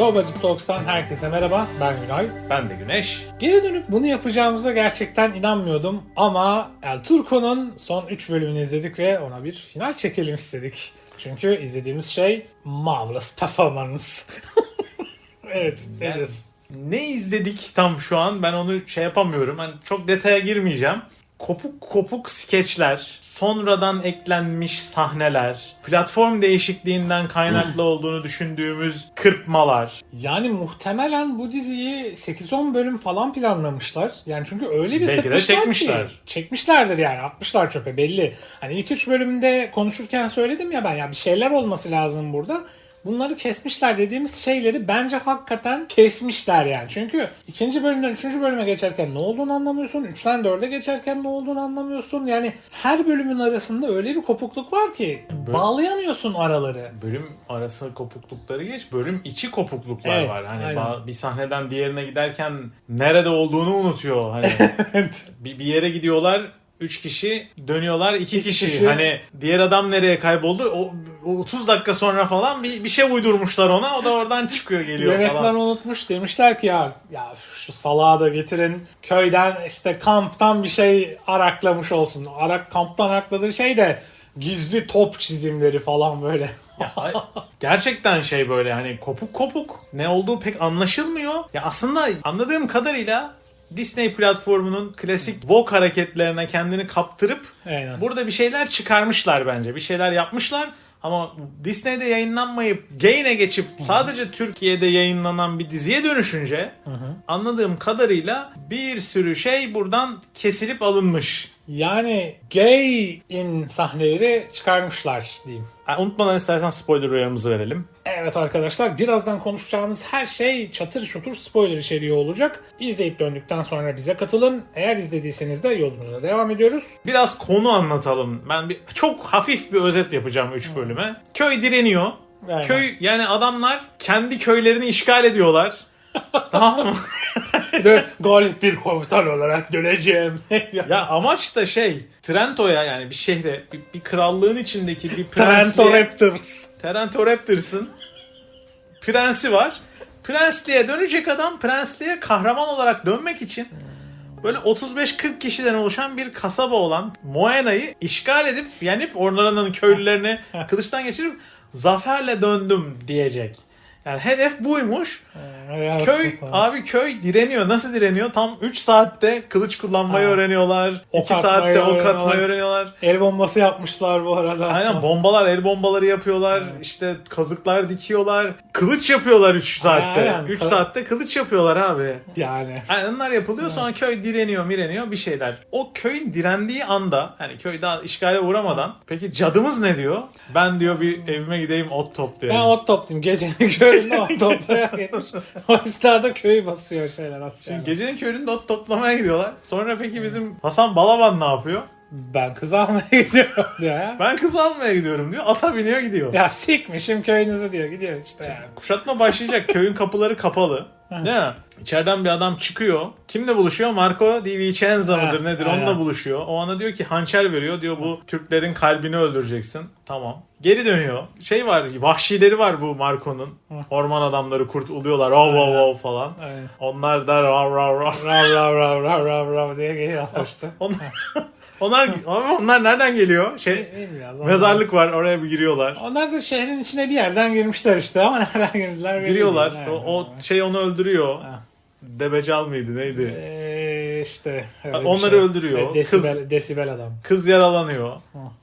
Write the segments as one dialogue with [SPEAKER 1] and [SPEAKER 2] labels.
[SPEAKER 1] Globacı Talks'tan herkese merhaba. Ben Günay.
[SPEAKER 2] Ben de Güneş.
[SPEAKER 1] Geri dönüp bunu yapacağımıza gerçekten inanmıyordum ama El Turco'nun son 3 bölümünü izledik ve ona bir final çekelim istedik. Çünkü izlediğimiz şey marvelous performance. evet,
[SPEAKER 2] Yani ne izledik tam şu an ben onu şey yapamıyorum. Hani çok detaya girmeyeceğim. Kopuk kopuk skeçler, sonradan eklenmiş sahneler, platform değişikliğinden kaynaklı olduğunu düşündüğümüz kırpmalar.
[SPEAKER 1] Yani muhtemelen bu diziyi 8-10 bölüm falan planlamışlar. Yani çünkü öyle bir
[SPEAKER 2] Belki de
[SPEAKER 1] kırpmışlar
[SPEAKER 2] çekmişler.
[SPEAKER 1] Ki, çekmişlerdir yani. Atmışlar çöpe belli. Hani ilk 3 bölümde konuşurken söyledim ya ben ya bir şeyler olması lazım burada. Bunları kesmişler dediğimiz şeyleri bence hakikaten kesmişler yani. Çünkü ikinci bölümden üçüncü bölüme geçerken ne olduğunu anlamıyorsun. Üçten dörde geçerken ne olduğunu anlamıyorsun. Yani her bölümün arasında öyle bir kopukluk var ki bağlayamıyorsun araları.
[SPEAKER 2] Bölüm arası kopuklukları geç, bölüm içi kopukluklar
[SPEAKER 1] Evet,
[SPEAKER 2] var. Hani
[SPEAKER 1] aynen.
[SPEAKER 2] bir sahneden diğerine giderken nerede olduğunu unutuyor. Hani bir, bir yere gidiyorlar Üç kişi dönüyorlar iki
[SPEAKER 1] İki
[SPEAKER 2] kişi.
[SPEAKER 1] kişi.
[SPEAKER 2] Hani diğer adam nereye kayboldu? O, o 30 dakika sonra falan bir, bir şey uydurmuşlar ona. O da oradan çıkıyor geliyor
[SPEAKER 1] Yönetmen
[SPEAKER 2] falan.
[SPEAKER 1] unutmuş demişler ki ya ya şu salağı da getirin köyden işte kamptan bir şey araklamış olsun. Arak kamptan arakladığı şey de gizli top çizimleri falan böyle.
[SPEAKER 2] Ay, Gerçekten şey böyle hani kopuk kopuk ne olduğu pek anlaşılmıyor. Ya aslında anladığım kadarıyla Disney platformunun klasik Vogue hareketlerine kendini kaptırıp
[SPEAKER 1] Aynen.
[SPEAKER 2] burada bir şeyler çıkarmışlar bence. Bir şeyler yapmışlar. Ama Disney'de yayınlanmayıp Gain'e geçip sadece Türkiye'de yayınlanan bir diziye dönüşünce anladığım kadarıyla bir sürü şey buradan kesilip alınmış.
[SPEAKER 1] Yani gay in sahneleri çıkarmışlar diyeyim.
[SPEAKER 2] Ha, Unutmadan istersen spoiler uyarımızı verelim.
[SPEAKER 1] Evet arkadaşlar birazdan konuşacağımız her şey çatır çutur spoiler içeriği olacak. İzleyip döndükten sonra bize katılın. Eğer izlediyseniz de yolumuza devam ediyoruz.
[SPEAKER 2] Biraz konu anlatalım. Ben bir çok hafif bir özet yapacağım 3 bölüme. Köy direniyor.
[SPEAKER 1] Aynen.
[SPEAKER 2] Köy yani adamlar kendi köylerini işgal ediyorlar. Tamam mı?
[SPEAKER 1] Dö- galip bir komutan olarak döneceğim.
[SPEAKER 2] Ya amaç da şey Trento'ya yani bir şehre bir, bir krallığın içindeki bir prensliğe
[SPEAKER 1] Trento Raptors.
[SPEAKER 2] Trento Raptors'ın prensi var. Prensliğe dönecek adam prensliğe kahraman olarak dönmek için böyle 35-40 kişiden oluşan bir kasaba olan Moena'yı işgal edip yenip oranın köylülerini kılıçtan geçirip zaferle döndüm diyecek. Yani hedef buymuş.
[SPEAKER 1] Helal
[SPEAKER 2] Köy
[SPEAKER 1] olsun falan.
[SPEAKER 2] abi köy direniyor. Nasıl direniyor? Tam 3 saatte kılıç kullanmayı
[SPEAKER 1] Ha.
[SPEAKER 2] öğreniyorlar.
[SPEAKER 1] Ok
[SPEAKER 2] 2
[SPEAKER 1] atmayı
[SPEAKER 2] saatte ok atmayı öğreniyorlar.
[SPEAKER 1] El bombası yapmışlar bu arada.
[SPEAKER 2] Aynen bombalar, el bombaları yapıyorlar. işte kazıklar dikiyorlar. Kılıç yapıyorlar 3 saatte.
[SPEAKER 1] Aynen.
[SPEAKER 2] 3
[SPEAKER 1] Ka-
[SPEAKER 2] saatte kılıç yapıyorlar abi.
[SPEAKER 1] Yani.
[SPEAKER 2] Yani onlar yapılıyor sonra köy direniyor mireniyor bir şeyler. O köyün direndiği anda hani köy daha işgale uğramadan peki cadımız ne diyor? Ben diyor bir evime gideyim ot toplayayım.
[SPEAKER 1] Ben ot toplayayım. Gecenin köründe ot toplamaya gelmiş. O esnada köyü basıyor şeyler askerler.
[SPEAKER 2] Gecenin köründe ot toplamaya gidiyorlar. Sonra peki bizim Hasan Balaban ne yapıyor?
[SPEAKER 1] Ben kız almaya gidiyorum diyor ya.
[SPEAKER 2] Ben kız almaya gidiyorum diyor. Ata biniyor gidiyor.
[SPEAKER 1] Ya sikmişim köyünüzü diyor. Gidiyor işte yani.
[SPEAKER 2] Kuşatma başlayacak. Köyün kapıları kapalı. Değil mi? İçeriden bir adam çıkıyor. Kimle buluşuyor? Marco Di Vicenza mıdır nedir?
[SPEAKER 1] aynen.
[SPEAKER 2] Onunla buluşuyor. O ana diyor ki hançer veriyor. Diyor bu Türklerin kalbini öldüreceksin. Tamam. Geri dönüyor. Şey var, vahşileri var bu Marco'nun. Orman adamları kurt uluyorlar. Av av av falan.
[SPEAKER 1] Aynen.
[SPEAKER 2] Onlar da rav rav rav.
[SPEAKER 1] Rav rav rav rav rav rav diye geliyor işte.
[SPEAKER 2] Onlar, onlar, abi onlar nereden geliyor? Şey,
[SPEAKER 1] Bilmiyoruz.
[SPEAKER 2] mezarlık var oraya bir giriyorlar.
[SPEAKER 1] Onlar da şehrin içine bir yerden girmişler işte ama nereden girdiler belli
[SPEAKER 2] Giriyorlar. O, o şey onu öldürüyor.
[SPEAKER 1] Ha.
[SPEAKER 2] Debecal mıydı neydi?
[SPEAKER 1] Eee işte. öyle bir
[SPEAKER 2] Onları
[SPEAKER 1] şey.
[SPEAKER 2] öldürüyor.
[SPEAKER 1] Desibel, desibel adam.
[SPEAKER 2] Kız yaralanıyor.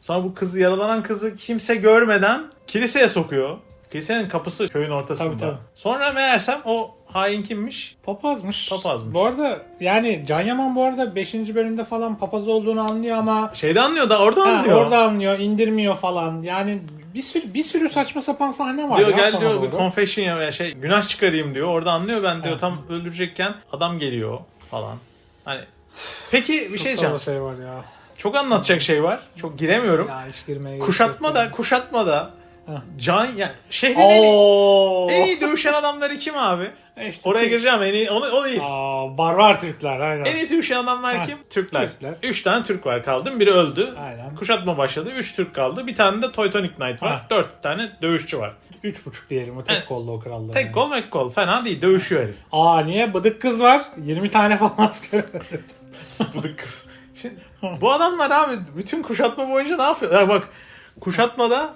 [SPEAKER 2] Sonra bu kız yaralanan kızı kimse görmeden kiliseye sokuyor. Kilisenin kapısı köyün ortasında.
[SPEAKER 1] Tabii, tabii.
[SPEAKER 2] Sonra meğersem o hain kimmiş?
[SPEAKER 1] Papazmış.
[SPEAKER 2] Papazmış.
[SPEAKER 1] Bu arada yani Can Yaman bu arada 5. bölümde falan papaz olduğunu anlıyor ama
[SPEAKER 2] Şeyde anlıyor da orada
[SPEAKER 1] ha,
[SPEAKER 2] anlıyor.
[SPEAKER 1] orada anlıyor, indirmiyor falan. Yani bir sürü bir sürü saçma sapan sahne var
[SPEAKER 2] diyor
[SPEAKER 1] ya
[SPEAKER 2] gel
[SPEAKER 1] sona
[SPEAKER 2] diyor bir
[SPEAKER 1] doğru.
[SPEAKER 2] confession ya yani şey günah çıkarayım diyor. Orada anlıyor ben diyor tam öldürecekken adam geliyor falan. Hani Peki bir şey
[SPEAKER 1] Çok
[SPEAKER 2] diyeceğim.
[SPEAKER 1] fazla şey var ya.
[SPEAKER 2] Çok anlatacak şey var. Çok giremiyorum.
[SPEAKER 1] Ya hiç girmeye gerek
[SPEAKER 2] Kuşatma da
[SPEAKER 1] yani.
[SPEAKER 2] kuşatma da. Can yani şehrin en iyi, en iyi dövüşen adamları kim abi?
[SPEAKER 1] İşte
[SPEAKER 2] Oraya
[SPEAKER 1] Türk-
[SPEAKER 2] gireceğim en iyi onu, o değil.
[SPEAKER 1] Aa, barbar Türkler aynen.
[SPEAKER 2] En iyi dövüşen adamlar
[SPEAKER 1] Ha,
[SPEAKER 2] kim? Türkler.
[SPEAKER 1] Türkler.
[SPEAKER 2] Üç tane Türk var kaldı. Biri öldü.
[SPEAKER 1] Aynen.
[SPEAKER 2] Kuşatma başladı. Üç Türk kaldı. Bir tane de Teutonic Knight var.
[SPEAKER 1] Ha.
[SPEAKER 2] Dört tane dövüşçü var.
[SPEAKER 1] üç buçuk diyelim o tek
[SPEAKER 2] Evet.
[SPEAKER 1] kollu o krallığı.
[SPEAKER 2] Tek kol mek kol fena değil dövüşüyor herif.
[SPEAKER 1] Aa niye? Bıdık kız var. 20 tane falan asker.
[SPEAKER 2] Bıdık kız. Şimdi, bu adamlar abi bütün kuşatma boyunca ne yapıyor? Ya bak kuşatmada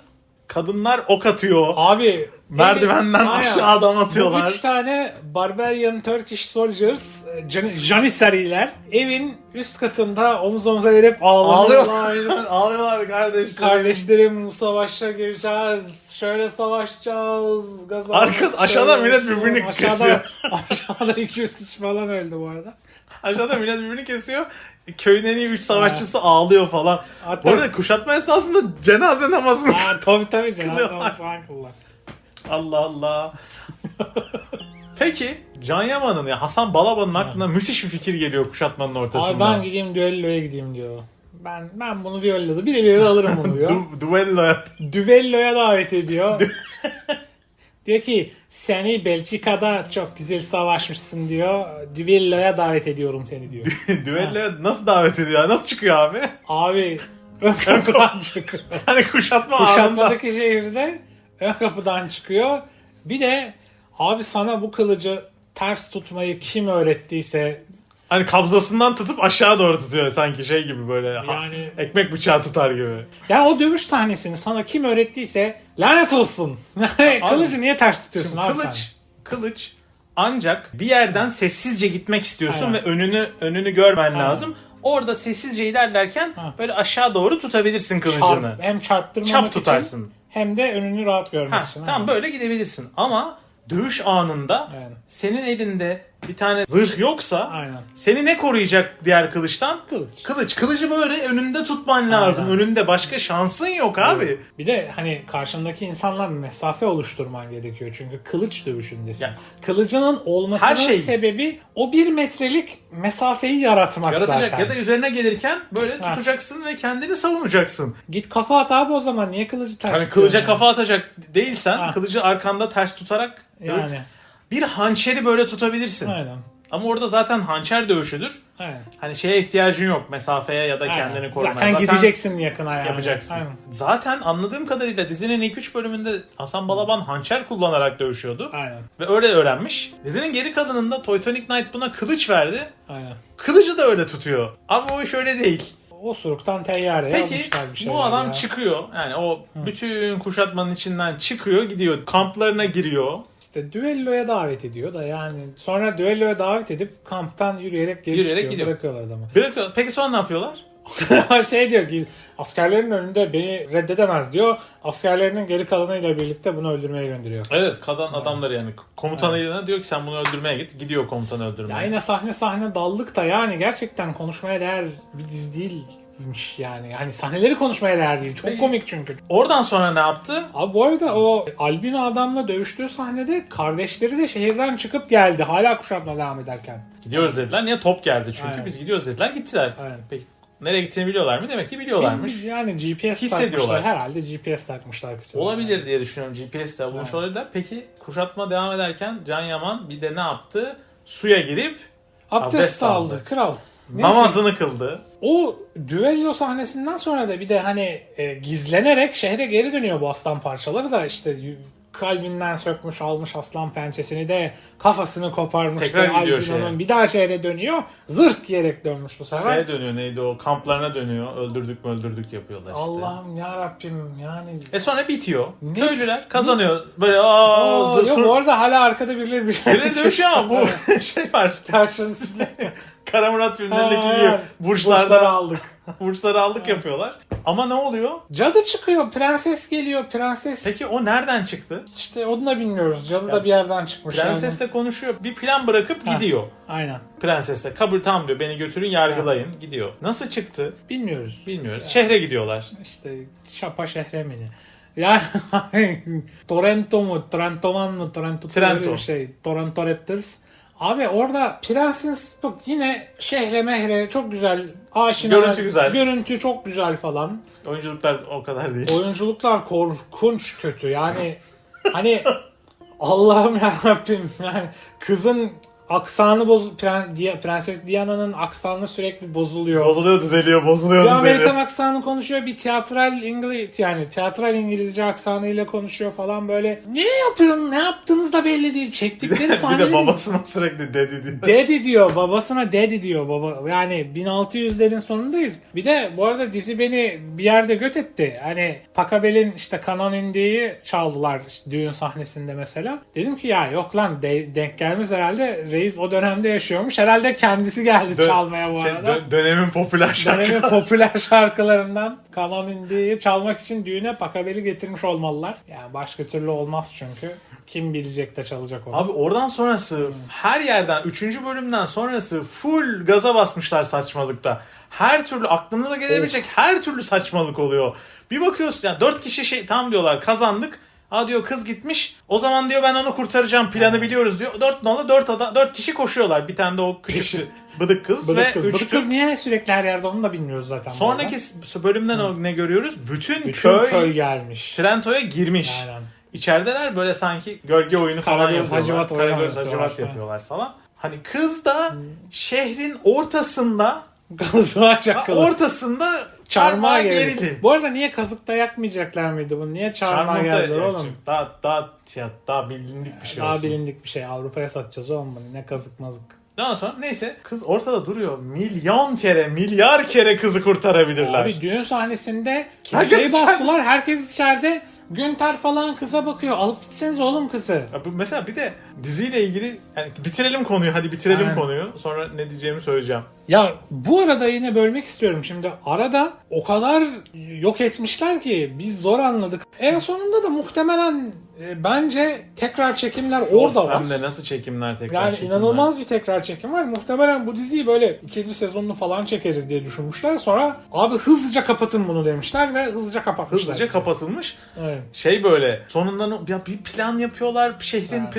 [SPEAKER 2] kadınlar ok atıyor.
[SPEAKER 1] Abi
[SPEAKER 2] Merdivenden
[SPEAKER 1] Aynen.
[SPEAKER 2] aşağı adam
[SPEAKER 1] Bu
[SPEAKER 2] atıyorlar.
[SPEAKER 1] üç tane Barbarian Turkish Soldiers, e, Jan- Janissariler evin üst katında omuz omuza verip ağlıyorlar.
[SPEAKER 2] Ağlıyorlar. Ağlıyorlar kardeşler.
[SPEAKER 1] Kardeşlerim bu savaşa gireceğiz. Şöyle savaşacağız. Gaz
[SPEAKER 2] Arka- aşağıda millet birbirini
[SPEAKER 1] aşağıda,
[SPEAKER 2] kesiyor.
[SPEAKER 1] aşağıda 200 kişi falan öldü bu arada.
[SPEAKER 2] Aşağıda millet birbirini kesiyor. Köyün en iyi 3 savaşçısı ağlıyor falan.
[SPEAKER 1] Hatta-
[SPEAKER 2] Bu arada kuşatma esnasında cenaze namazını
[SPEAKER 1] Aa, tabii tabii canım.
[SPEAKER 2] Kılıyorlar.
[SPEAKER 1] falan kılıyorlar.
[SPEAKER 2] Allah Allah. Peki Can Yaman'ın ya Hasan Balaban'ın aklına müthiş bir fikir geliyor kuşatmanın ortasında.
[SPEAKER 1] Abi ben gideyim düelloya gideyim diyor. Ben ben bunu düelloda bir de bir de alırım bunu diyor.
[SPEAKER 2] Du- duello yap.
[SPEAKER 1] Düvello'ya davet ediyor. diyor ki seni Belçika'da çok güzel savaşmışsın diyor. Düvello'ya davet ediyorum seni diyor.
[SPEAKER 2] Düelloya nasıl davet ediyor? Nasıl çıkıyor abi?
[SPEAKER 1] Abi ön kapıdan çıkıyor.
[SPEAKER 2] Hani kuşatma anında.
[SPEAKER 1] Kuşatmadaki şehirde ön kapıdan çıkıyor. Bir de abi sana bu kılıcı ters tutmayı kim öğrettiyse
[SPEAKER 2] Hani kabzasından tutup aşağı doğru tutuyor sanki şey gibi böyle. ha-
[SPEAKER 1] Yani-
[SPEAKER 2] ekmek bıçağı tutar gibi.
[SPEAKER 1] ya o dövüş sahnesini sana kim öğrettiyse lanet olsun. Kılıcı niye ters tutuyorsun abi
[SPEAKER 2] kılıç,
[SPEAKER 1] sen?
[SPEAKER 2] kılıç ancak bir yerden sessizce gitmek istiyorsun
[SPEAKER 1] Aynen.
[SPEAKER 2] ve önünü önünü görmen lazım. Orada sessizce ilerlerken
[SPEAKER 1] Ha.
[SPEAKER 2] böyle aşağı doğru tutabilirsin kılıcını.
[SPEAKER 1] Çarp, hem çarptırmamak
[SPEAKER 2] Çap
[SPEAKER 1] için
[SPEAKER 2] tutarsın.
[SPEAKER 1] hem de önünü rahat görmek
[SPEAKER 2] Ha,
[SPEAKER 1] için.
[SPEAKER 2] tamam böyle gidebilirsin ama dövüş anında
[SPEAKER 1] Yani.
[SPEAKER 2] senin elinde bir tane zırh yoksa
[SPEAKER 1] Aynen.
[SPEAKER 2] seni ne koruyacak diğer kılıçtan?
[SPEAKER 1] Kılıç.
[SPEAKER 2] Kılıç. Kılıcı böyle önünde tutman lazım.
[SPEAKER 1] Aynen.
[SPEAKER 2] Önünde başka şansın yok abi.
[SPEAKER 1] Bir de hani karşındaki insanlar mesafe oluşturman gerekiyor. Çünkü kılıç dövüşündesin.
[SPEAKER 2] Yani-
[SPEAKER 1] Kılıcının olmasının
[SPEAKER 2] Her şey-
[SPEAKER 1] sebebi o bir metrelik mesafeyi yaratmak
[SPEAKER 2] Yaratacak
[SPEAKER 1] zaten.
[SPEAKER 2] ya da üzerine gelirken böyle
[SPEAKER 1] Ha.
[SPEAKER 2] tutacaksın ve kendini savunacaksın.
[SPEAKER 1] Git kafa at abi o zaman. Niye kılıcı ters
[SPEAKER 2] Hani kılıca
[SPEAKER 1] yani?
[SPEAKER 2] kafa atacak değilsen
[SPEAKER 1] Ha.
[SPEAKER 2] kılıcı arkanda ters tutarak
[SPEAKER 1] Yani.
[SPEAKER 2] Bir hançeri böyle tutabilirsin.
[SPEAKER 1] Aynen.
[SPEAKER 2] Ama orada zaten hançer dövüşüdür.
[SPEAKER 1] Aynen.
[SPEAKER 2] Hani şeye ihtiyacın yok mesafeye ya da
[SPEAKER 1] Aynen.
[SPEAKER 2] kendini korumaya.
[SPEAKER 1] Zaten, gideceksin yakına yani.
[SPEAKER 2] yapacaksın.
[SPEAKER 1] Aynen.
[SPEAKER 2] Zaten anladığım kadarıyla dizinin ilk 3 bölümünde Hasan Balaban hançer kullanarak dövüşüyordu.
[SPEAKER 1] Aynen.
[SPEAKER 2] Ve öyle öğrenmiş. Dizinin geri kalanında Toytonic Knight buna kılıç verdi.
[SPEAKER 1] Aynen.
[SPEAKER 2] Kılıcı da öyle tutuyor. Ama o iş öyle değil.
[SPEAKER 1] Osuruktan teyyareye
[SPEAKER 2] Peki
[SPEAKER 1] almışlar bir şeyler
[SPEAKER 2] bu adam
[SPEAKER 1] ya.
[SPEAKER 2] çıkıyor. Yani o bütün kuşatmanın içinden çıkıyor gidiyor. Kamplarına giriyor.
[SPEAKER 1] İşte düelloya davet ediyor da yani sonra düelloya davet edip kamptan yürüyerek geri
[SPEAKER 2] Yürüyerek
[SPEAKER 1] çıkıyor,
[SPEAKER 2] gidiyor.
[SPEAKER 1] bırakıyorlar adamı.
[SPEAKER 2] Bırakıyor. Peki sonra ne yapıyorlar?
[SPEAKER 1] şey diyor ki askerlerin önünde beni reddedemez diyor. Askerlerinin geri kalanıyla birlikte bunu öldürmeye gönderiyor.
[SPEAKER 2] Evet kadın adamları yani komutanıyla diyor ki sen bunu öldürmeye git. Gidiyor komutanı öldürmeye.
[SPEAKER 1] Ya yine sahne sahne daldık da yani gerçekten konuşmaya değer bir dizi değilmiş yani. Hani sahneleri konuşmaya değer değil. Çok
[SPEAKER 2] Peki.
[SPEAKER 1] komik çünkü.
[SPEAKER 2] Oradan sonra ne yaptı?
[SPEAKER 1] Abi bu arada o albino adamla dövüştüğü sahnede kardeşleri de şehirden çıkıp geldi. Hala kuşatma devam ederken.
[SPEAKER 2] Gidiyoruz dediler. Niye top geldi çünkü
[SPEAKER 1] Aynen.
[SPEAKER 2] biz gidiyoruz dediler gittiler.
[SPEAKER 1] Aynen.
[SPEAKER 2] Peki nereye gittiğini biliyorlar mı? Demek ki biliyorlarmış.
[SPEAKER 1] Yani GPS takmışlar. Herhalde GPS takmışlar.
[SPEAKER 2] Olabilir diye düşünüyorum. GPS'te bulmuş
[SPEAKER 1] Evet.
[SPEAKER 2] olabilirler. Peki kuşatma devam ederken Can Yaman bir de ne yaptı? Suya girip
[SPEAKER 1] Abdest,
[SPEAKER 2] Abdest aldı.
[SPEAKER 1] aldı. Kral. Neyse,
[SPEAKER 2] namazını kıldı.
[SPEAKER 1] O düello sahnesinden sonra da bir de hani e, gizlenerek şehre geri dönüyor bu aslan parçaları da işte kalbinden sökmüş almış aslan pençesini de kafasını koparmış.
[SPEAKER 2] Tekrar gidiyor şeye.
[SPEAKER 1] Bir daha şehre dönüyor. Zırh giyerek dönmüş bu sefer.
[SPEAKER 2] Şeye dönüyor neydi o kamplarına dönüyor. Öldürdük mü öldürdük yapıyorlar işte.
[SPEAKER 1] Allah'ım ya Rabbim yani.
[SPEAKER 2] E sonra bitiyor.
[SPEAKER 1] Ne?
[SPEAKER 2] Köylüler kazanıyor. Böyle aa
[SPEAKER 1] Oo,
[SPEAKER 2] zır
[SPEAKER 1] yok bu arada hala arkada birileri bir şey.
[SPEAKER 2] Birileri dövüşüyor ama bu şey var.
[SPEAKER 1] Karşınızda.
[SPEAKER 2] Kara Murat filmlerindeki gibi
[SPEAKER 1] Burçları
[SPEAKER 2] burçlarda
[SPEAKER 1] aldık.
[SPEAKER 2] burçları aldık yapıyorlar. Ama ne oluyor?
[SPEAKER 1] Cadı çıkıyor. Prenses geliyor. Prenses.
[SPEAKER 2] Peki o nereden çıktı?
[SPEAKER 1] İşte onu da bilmiyoruz. Cadı da bir yerden çıkmış. yani.
[SPEAKER 2] Prensesle konuşuyor. Bir plan bırakıp
[SPEAKER 1] Ha.
[SPEAKER 2] gidiyor.
[SPEAKER 1] Aynen.
[SPEAKER 2] Prensesle kabul tamam diyor. Beni götürün yargılayın. Gidiyor. Nasıl çıktı?
[SPEAKER 1] Bilmiyoruz.
[SPEAKER 2] Bilmiyoruz. Şehre gidiyorlar.
[SPEAKER 1] İşte Şapa şehre mi ne? Yani Torrento mu, Trentoman mı, Trento,
[SPEAKER 2] Trento.
[SPEAKER 1] öyle bir şey. Toronto Raptors. Abi orada Prenses bak yine şehre mehre çok güzel. Aşina.
[SPEAKER 2] Görüntü güzel.
[SPEAKER 1] Görüntü çok güzel falan.
[SPEAKER 2] Oyunculuklar o kadar değil.
[SPEAKER 1] Oyunculuklar korkunç kötü. Yani hani Allah'ım ya Rabbim yani kızın aksanı boz Pren- Di- Prenses Diana'nın aksanı sürekli bozuluyor.
[SPEAKER 2] Bozuluyor düzeliyor, bozuluyor
[SPEAKER 1] Bir
[SPEAKER 2] düzeliyor.
[SPEAKER 1] Amerikan aksanı konuşuyor, bir tiyatral İngiliz yani tiyatral İngilizce aksanıyla konuşuyor falan böyle. Ne yapıyorsun? Ne yaptığınız da belli değil. Çektikleri
[SPEAKER 2] bir de babasına sürekli dedi diyor.
[SPEAKER 1] Daddy diyor. Babasına daddy diyor. Baba yani 1600'lerin sonundayız. Bir de bu arada dizi beni bir yerde göt etti. Hani Pakabel'in işte Kanon India'yı çaldılar işte düğün sahnesinde mesela. Dedim ki ya yok lan de- denk gelmez herhalde. Reis o dönemde yaşıyormuş. Herhalde kendisi geldi
[SPEAKER 2] Dö-
[SPEAKER 1] çalmaya bu
[SPEAKER 2] şey,
[SPEAKER 1] arada.
[SPEAKER 2] dö- dönemin popüler şarkı.
[SPEAKER 1] Dönemin popüler şarkılarından Kanon India'yı çalmak için düğüne Pakabel'i getirmiş olmalılar. Yani başka türlü olmaz çünkü. Kim bilecek de çalacak onu.
[SPEAKER 2] Abi oradan sonrası her yerden 3. bölümden sonrası full gaza basmışlar saçmalıkta. Her türlü aklınıza gelebilecek her türlü saçmalık oluyor. Bir bakıyorsun yani 4 kişi şey tam diyorlar kazandık. Ha diyor kız gitmiş. O zaman diyor ben onu kurtaracağım planı biliyoruz diyor. 4 nolu 4 adam 4 kişi koşuyorlar. Bir tane de o küçük bıdık kız
[SPEAKER 1] Bıdık
[SPEAKER 2] ve
[SPEAKER 1] kız.
[SPEAKER 2] üç
[SPEAKER 1] Bıdık kız niye sürekli her yerde onu da bilmiyoruz zaten.
[SPEAKER 2] Sonraki s- bölümden o ne görüyoruz? Bütün,
[SPEAKER 1] arada. bütün
[SPEAKER 2] köy,
[SPEAKER 1] köy, gelmiş.
[SPEAKER 2] Trento'ya girmiş.
[SPEAKER 1] Aynen.
[SPEAKER 2] İçerideler böyle sanki gölge oyunu falan
[SPEAKER 1] Karagöz,
[SPEAKER 2] yapıyorlar.
[SPEAKER 1] Hacivat
[SPEAKER 2] Karagöz, Hacivat yapıyorlar falan. Hani kız da şehrin ortasında ortasında
[SPEAKER 1] Çarmıha gerili. Bu arada niye kazıkta yakmayacaklar mıydı bunu? Niye çarmıha geldiler oğlum?
[SPEAKER 2] Daha, daha, ya, daha bilindik bir şey
[SPEAKER 1] Daha
[SPEAKER 2] olsun.
[SPEAKER 1] bilindik bir şey. Avrupa'ya satacağız oğlum bunu. Ne kazık mazık.
[SPEAKER 2] Ondan sonra neyse kız ortada duruyor. Milyon kere, milyar kere kızı kurtarabilirler.
[SPEAKER 1] Abi düğün sahnesinde kimseyi bastılar. Herkes içeride. Günter falan kıza bakıyor. Alıp gitseniz oğlum kızı.
[SPEAKER 2] Ya bu mesela bir de diziyle ilgili yani bitirelim konuyu hadi bitirelim
[SPEAKER 1] Aynen.
[SPEAKER 2] konuyu. Sonra ne diyeceğimi söyleyeceğim.
[SPEAKER 1] Ya bu arada yine bölmek istiyorum. Şimdi arada o kadar yok etmişler ki biz zor anladık. En sonunda da muhtemelen e, bence tekrar çekimler orada var.
[SPEAKER 2] Hem de nasıl çekimler tekrar
[SPEAKER 1] Yani
[SPEAKER 2] çekimler.
[SPEAKER 1] inanılmaz bir tekrar çekim var. Muhtemelen bu diziyi böyle ikinci sezonunu falan çekeriz diye düşünmüşler. Sonra abi hızlıca kapatın bunu demişler ve hızlıca kapatmışlar.
[SPEAKER 2] Hızlıca kapatılmış.
[SPEAKER 1] Evet.
[SPEAKER 2] Şey böyle sonunda ya bir plan yapıyorlar şehrin
[SPEAKER 1] Evet.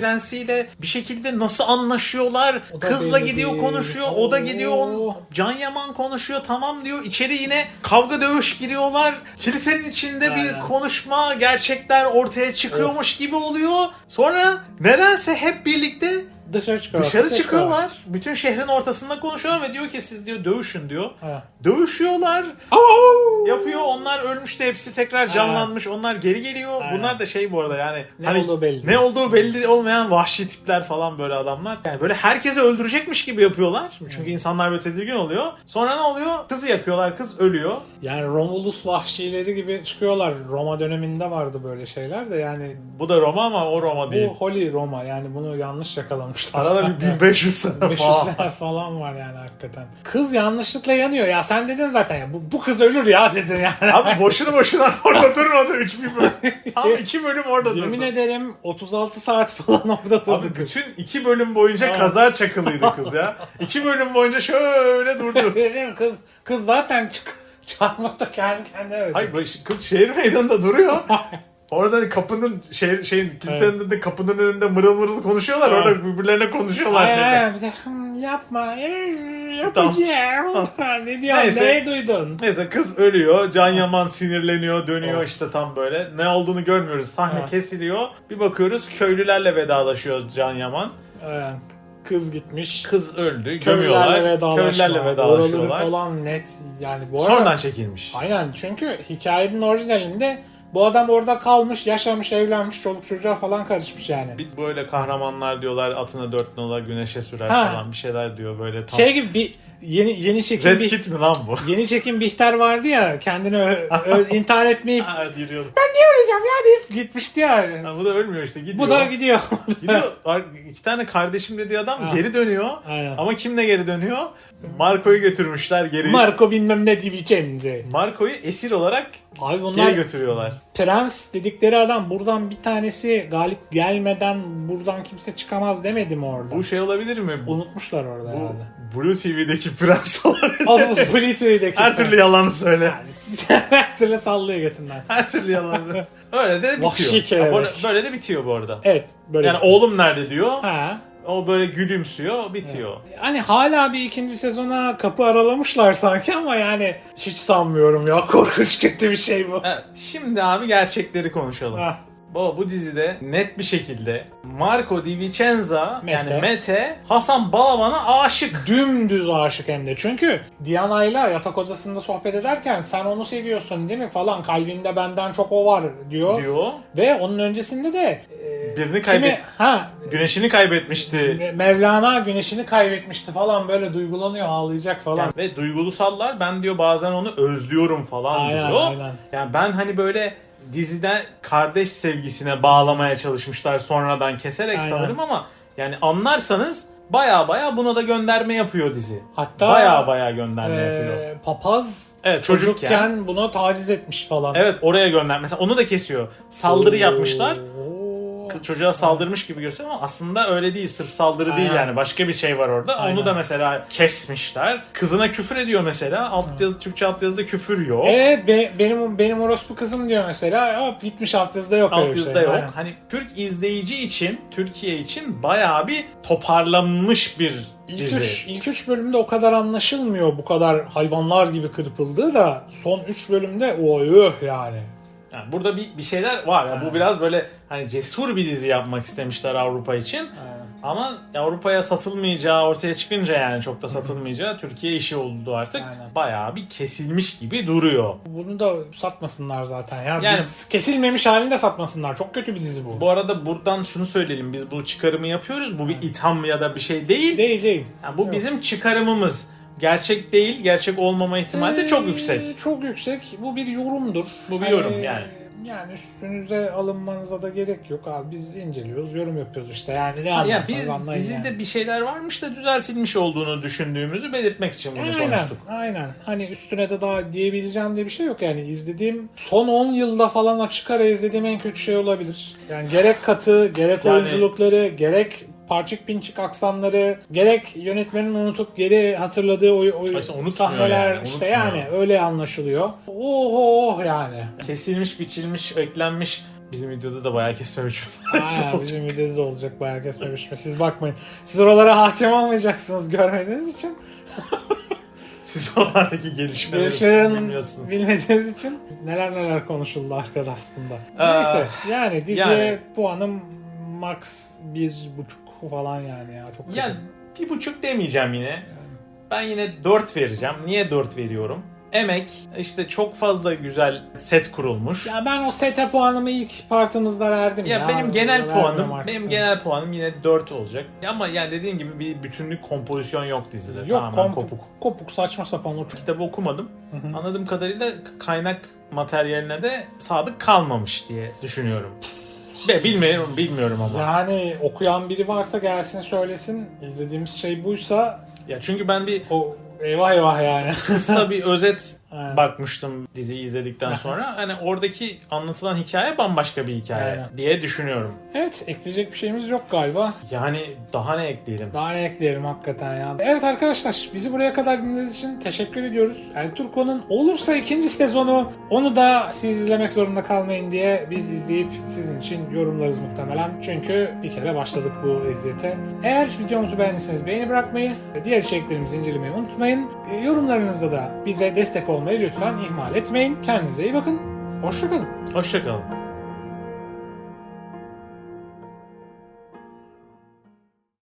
[SPEAKER 2] Prensiyle bir şekilde nasıl anlaşıyorlar kızla
[SPEAKER 1] belli
[SPEAKER 2] gidiyor
[SPEAKER 1] değil.
[SPEAKER 2] konuşuyor o da gidiyor on,
[SPEAKER 1] Oo.
[SPEAKER 2] Can Yaman konuşuyor tamam diyor içeri yine kavga dövüş giriyorlar kilisenin içinde bir
[SPEAKER 1] Aynen.
[SPEAKER 2] konuşma gerçekler ortaya çıkıyormuş gibi oluyor sonra nedense hep birlikte
[SPEAKER 1] Dışarı çıkıyorlar.
[SPEAKER 2] dışarı
[SPEAKER 1] Tekrar.
[SPEAKER 2] çıkıyorlar bütün şehrin ortasında konuşuyorlar ve diyor ki siz diyor dövüşün diyor
[SPEAKER 1] Ha.
[SPEAKER 2] dövüşüyorlar yapıyor. Onlar ölmüştü hepsi tekrar canlanmış. Onlar geri geliyor.
[SPEAKER 1] Aynen.
[SPEAKER 2] Bunlar da şey bu arada yani
[SPEAKER 1] Ne
[SPEAKER 2] hani
[SPEAKER 1] olduğu belli.
[SPEAKER 2] ne olduğu belli olmayan vahşi tipler falan böyle adamlar. Yani böyle herkesi öldürecekmiş gibi yapıyorlar. Çünkü insanlar böyle tedirgin oluyor. Sonra ne oluyor? Kızı yakıyorlar. Kız ölüyor.
[SPEAKER 1] Yani Romulus vahşileri gibi çıkıyorlar. Roma döneminde vardı böyle şeyler de yani
[SPEAKER 2] Bu da Roma ama o Roma değil.
[SPEAKER 1] bu Holy Roma yani bunu yanlış yakalamışlar.
[SPEAKER 2] Arada bir 1500 sene
[SPEAKER 1] 500
[SPEAKER 2] falan.
[SPEAKER 1] sene falan var yani hakikaten. Kız yanlışlıkla yanıyor ya sen dedin zaten ya bu, bu kız ölür ya dedin yani.
[SPEAKER 2] Abi boşuna boşuna orada durmadı 3 bir bölüm. Tam 2 bölüm orada durdu.
[SPEAKER 1] Yemin ederim 36 saat falan orada durdu
[SPEAKER 2] Abi
[SPEAKER 1] kız.
[SPEAKER 2] bütün iki bölüm boyunca kaza çakılıydı kız ya. İki bölüm boyunca şöyle durdu.
[SPEAKER 1] Dedim kız kız zaten çık çarmıhta kendi kendine ölecek.
[SPEAKER 2] Hayır baş- kız şehir meydanında duruyor. Orada kapının şey şeyin kilisenin önünde kapının önünde mırıl mırıl konuşuyorlar.
[SPEAKER 1] Evet.
[SPEAKER 2] Orada birbirlerine konuşuyorlar
[SPEAKER 1] Ay,
[SPEAKER 2] şeyde.
[SPEAKER 1] ay, bir de "Hmm, yapma ee, yapacağım. ne diyorsun
[SPEAKER 2] Neyse.
[SPEAKER 1] neyi duydun?
[SPEAKER 2] Neyse kız ölüyor. Can Yaman sinirleniyor, dönüyor
[SPEAKER 1] Of.
[SPEAKER 2] işte tam böyle. Ne olduğunu görmüyoruz. Sahne
[SPEAKER 1] Evet.
[SPEAKER 2] kesiliyor. Bir bakıyoruz köylülerle vedalaşıyor Can Yaman.
[SPEAKER 1] Evet. Kız gitmiş.
[SPEAKER 2] Kız öldü. Gömüyorlar.
[SPEAKER 1] vedalaşma.
[SPEAKER 2] Köylülerle
[SPEAKER 1] Oraları
[SPEAKER 2] vedalaşıyorlar.
[SPEAKER 1] falan net. Yani bu arada...
[SPEAKER 2] Sonradan çekilmiş.
[SPEAKER 1] Aynen çünkü hikayenin orijinalinde bu adam orada kalmış, yaşamış, evlenmiş, çoluk çocuğa falan karışmış yani.
[SPEAKER 2] Bir böyle kahramanlar diyorlar atına dört nola güneşe sürer
[SPEAKER 1] Ha.
[SPEAKER 2] falan bir şeyler diyor böyle tam.
[SPEAKER 1] Şey gibi bir yeni yeni çekim
[SPEAKER 2] Red
[SPEAKER 1] bir,
[SPEAKER 2] Kit mi lan bu?
[SPEAKER 1] yeni çekim Bihter vardı ya kendini ö- ö- intihar etmeyip
[SPEAKER 2] Ha, yürüyordu.
[SPEAKER 1] ben öleceğim ya deyip gitmişti yani.
[SPEAKER 2] Ha, bu da ölmüyor işte gidiyor.
[SPEAKER 1] Bu da gidiyor.
[SPEAKER 2] Gidiyor. İki tane kardeşim dediği adam
[SPEAKER 1] Ha.
[SPEAKER 2] geri dönüyor.
[SPEAKER 1] Aynen.
[SPEAKER 2] Ama kimle geri dönüyor? Marco'yu götürmüşler geri.
[SPEAKER 1] Marco bilmem ne Di Vincenzi.
[SPEAKER 2] Marco'yu esir olarak
[SPEAKER 1] Abi bunlar
[SPEAKER 2] geri götürüyorlar.
[SPEAKER 1] prens dedikleri adam buradan bir tanesi galip gelmeden buradan kimse çıkamaz demedi mi orada?
[SPEAKER 2] Bu şey olabilir mi? Bu,
[SPEAKER 1] Unutmuşlar orada herhalde.
[SPEAKER 2] Blue TV'deki prens olabilir.
[SPEAKER 1] Bu Flitwick'deki
[SPEAKER 2] Her türlü yalanı söyle.
[SPEAKER 1] her türlü sallıyor götünden.
[SPEAKER 2] Her türlü yalanı. Öyle de
[SPEAKER 1] Vahşi
[SPEAKER 2] bitiyor. Ha, Böyle, böyle de bitiyor bu arada.
[SPEAKER 1] Evet böyle.
[SPEAKER 2] Yani oğlum nerede diyor.
[SPEAKER 1] ha.
[SPEAKER 2] O böyle gülümsüyor, bitiyor.
[SPEAKER 1] Hani hala bir ikinci sezona kapı aralamışlar sanki ama yani hiç sanmıyorum ya korkunç kötü bir şey bu.
[SPEAKER 2] Evet, şimdi abi gerçekleri konuşalım.
[SPEAKER 1] Ha.
[SPEAKER 2] Baba bu dizide net bir şekilde Marco Di Vicenza
[SPEAKER 1] Mete.
[SPEAKER 2] yani Mete Hasan Balaban'a aşık
[SPEAKER 1] Dümdüz aşık hem de. Çünkü Diana'yla yatak odasında sohbet ederken sen onu seviyorsun değil mi falan kalbinde benden çok o var diyor.
[SPEAKER 2] diyor.
[SPEAKER 1] Ve onun öncesinde de e,
[SPEAKER 2] Birini
[SPEAKER 1] kimi,
[SPEAKER 2] kaybet
[SPEAKER 1] ha
[SPEAKER 2] güneşini kaybetmişti.
[SPEAKER 1] Me- Mevlana güneşini kaybetmişti falan böyle duygulanıyor ağlayacak falan.
[SPEAKER 2] Yani ve duygulusallar ben diyor bazen onu özlüyorum falan
[SPEAKER 1] Aynen,
[SPEAKER 2] diyor.
[SPEAKER 1] aynen.
[SPEAKER 2] Yani ben hani böyle dizide kardeş sevgisine bağlamaya çalışmışlar sonradan keserek
[SPEAKER 1] Aynen.
[SPEAKER 2] sanırım ama yani anlarsanız baya baya buna da gönderme yapıyor dizi.
[SPEAKER 1] Hatta
[SPEAKER 2] Baya baya gönderme yapıyor.
[SPEAKER 1] e, papaz
[SPEAKER 2] Evet, çocukken.
[SPEAKER 1] çocukken bunu taciz etmiş falan.
[SPEAKER 2] Evet oraya gönder. Mesela onu da kesiyor. Saldırı yapmışlar.
[SPEAKER 1] Oo.
[SPEAKER 2] Çocuğa saldırmış gibi gösteriyor ama aslında öyle değil. Sırf saldırı değil
[SPEAKER 1] Aynen.
[SPEAKER 2] yani. Başka bir şey var orada.
[SPEAKER 1] Aynen.
[SPEAKER 2] Onu da mesela kesmişler. Kızına küfür ediyor mesela. Alt yazı Türkçe alt yazıda küfür yok.
[SPEAKER 1] Evet be- benim benim orospu kızım diyor mesela. Hop gitmiş alt yazıda yok öyle
[SPEAKER 2] Alt
[SPEAKER 1] bir
[SPEAKER 2] yazıda
[SPEAKER 1] şey.
[SPEAKER 2] yok.
[SPEAKER 1] Aynen.
[SPEAKER 2] Hani Türk izleyici için, Türkiye için bayağı bir toparlanmış bir
[SPEAKER 1] İlk
[SPEAKER 2] dizi.
[SPEAKER 1] üç, ilk üç bölümde o kadar anlaşılmıyor bu kadar hayvanlar gibi kırpıldığı da son üç bölümde oy yani.
[SPEAKER 2] Yani burada bir, bir şeyler var. ya Bu biraz böyle hani cesur bir dizi yapmak istemişler Avrupa için. Ama Avrupa'ya satılmayacağı ortaya çıkınca yani çok da satılmayacağı Türkiye işi oldu artık.
[SPEAKER 1] Aynen.
[SPEAKER 2] Bayağı bir kesilmiş gibi duruyor.
[SPEAKER 1] Bunu da satmasınlar zaten. Ya
[SPEAKER 2] Yani-
[SPEAKER 1] Biz kesilmemiş halinde satmasınlar. Çok kötü bir dizi bu.
[SPEAKER 2] Bu arada buradan şunu söyleyelim. Biz bu çıkarımı yapıyoruz. Bu bir itham ya da bir şey değil.
[SPEAKER 1] Değil değil.
[SPEAKER 2] Yani bu bizim çıkarımımız. Gerçek değil, gerçek olmama ihtimali de çok
[SPEAKER 1] Ee,
[SPEAKER 2] yüksek.
[SPEAKER 1] Çok yüksek. Bu bir yorumdur.
[SPEAKER 2] Bu bir
[SPEAKER 1] Hani,
[SPEAKER 2] yorum yani.
[SPEAKER 1] Yani üstünüze alınmanıza da gerek yok abi. Biz inceliyoruz, yorum yapıyoruz işte. Yani ne
[SPEAKER 2] Ya
[SPEAKER 1] anlarsanız
[SPEAKER 2] biz
[SPEAKER 1] anlayın
[SPEAKER 2] dizide
[SPEAKER 1] yani.
[SPEAKER 2] bir şeyler varmış da düzeltilmiş olduğunu düşündüğümüzü belirtmek için bunu
[SPEAKER 1] Aynen,
[SPEAKER 2] konuştuk.
[SPEAKER 1] aynen. Hani üstüne de daha diyebileceğim diye bir şey yok yani. izlediğim son 10 yılda falan açık ara izlediğim en kötü şey olabilir. Yani gerek katı, gerek
[SPEAKER 2] Yani-
[SPEAKER 1] oyunculukları, gerek parçık pinçik aksanları, gerek yönetmenin unutup geri hatırladığı o, o
[SPEAKER 2] işte unutmuyor
[SPEAKER 1] sahneler
[SPEAKER 2] yani,
[SPEAKER 1] işte
[SPEAKER 2] unutmuyor.
[SPEAKER 1] yani öyle anlaşılıyor. Oh oh yani.
[SPEAKER 2] Kesilmiş, biçilmiş, eklenmiş. Bizim videoda da bayağı kesme biçme
[SPEAKER 1] Aynen bizim videoda da olacak bayağı kesme biçme. Siz bakmayın. Siz oralara hakim olmayacaksınız görmediğiniz için.
[SPEAKER 2] Siz oralardaki gelişmeleri bilmiyorsunuz.
[SPEAKER 1] bilmediğiniz için neler neler konuşuldu arkada aslında.
[SPEAKER 2] Aa,
[SPEAKER 1] Neyse yani diziye
[SPEAKER 2] yani-
[SPEAKER 1] puanım max bir buçuk falan yani ya çok.
[SPEAKER 2] Ya bir buçuk demeyeceğim yine. Ben yine 4 vereceğim. Niye 4 veriyorum? Emek, işte çok fazla güzel set kurulmuş. Ya,
[SPEAKER 1] Ya ben o sete puanımı ilk partımızda verdim ya.
[SPEAKER 2] benim genel puanım,
[SPEAKER 1] artık.
[SPEAKER 2] benim genel puanım yine 4 olacak. Ama yani dediğin gibi bir bütünlük kompozisyon yok dizide.
[SPEAKER 1] Yok
[SPEAKER 2] Tamamen kopuk,
[SPEAKER 1] kopuk. saçma sapan o
[SPEAKER 2] Kitabı okumadım. Anladığım kadarıyla kaynak materyaline de sadık kalmamış diye düşünüyorum. Be bilmiyorum, bilmiyorum ama.
[SPEAKER 1] Yani okuyan biri varsa gelsin söylesin. İzlediğimiz şey buysa
[SPEAKER 2] Ya çünkü ben bir
[SPEAKER 1] o eyvah eyvah yani.
[SPEAKER 2] kısa bir özet
[SPEAKER 1] Aynen.
[SPEAKER 2] bakmıştım diziyi izledikten sonra. Hani oradaki anlatılan hikaye bambaşka bir hikaye
[SPEAKER 1] Aynen.
[SPEAKER 2] diye düşünüyorum.
[SPEAKER 1] evet ekleyecek bir şeyimiz yok galiba.
[SPEAKER 2] Yani daha ne ekleyelim?
[SPEAKER 1] Daha ne ekleyelim hakikaten ya. Evet arkadaşlar bizi buraya kadar dinlediğiniz için teşekkür ediyoruz. El Turco'nun olursa ikinci sezonu onu da siz izlemek zorunda kalmayın diye biz izleyip sizin için yorumlarız muhtemelen. Çünkü bir kere başladık bu eziyete. Eğer videomuzu beğendiyseniz beğeni bırakmayı ve diğer içeriklerimizi incelemeyi unutmayın. E, Yorumlarınızda da bize destek olmayı lütfen ihmal etmeyin. Kendinize iyi bakın. Hoşçakalın.
[SPEAKER 2] Hoşçakalın.